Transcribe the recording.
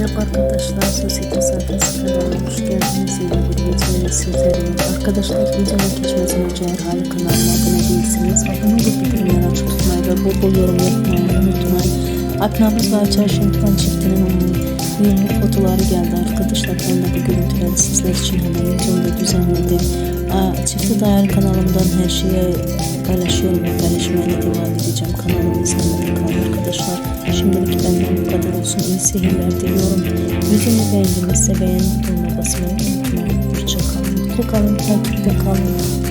Merhaba arkadaşlar, Sosyete Sayfası kanalıma hoş geldiniz. Yeni bir videoyla sizlerleyim. Arkadaşlar videoya geçmeden önce eğer hala kanalıma abone değilseniz abone olup bildirimleri açık tutmayı ve bol bol yorum yapmayı unutmayın. Aknabız ve Açar Şentran çiftinin onun yeni fotoğrafları geldi arkadaşlar. Ben de bu görüntüleri sizler için hemen videomda düzenledim. Çifte dair kanalımdan her şeyi paylaşıyorum ve paylaşmaya devam edeceğim. Kanalımı izlemede kalın arkadaşlar. Şimdilik kadar olsun. İyi seyirler diliyorum. Videomu beğendinizse beğen butonuna basmayı unutmayın. Hoşçakalın. Mutlu kalın. Takipte kalın.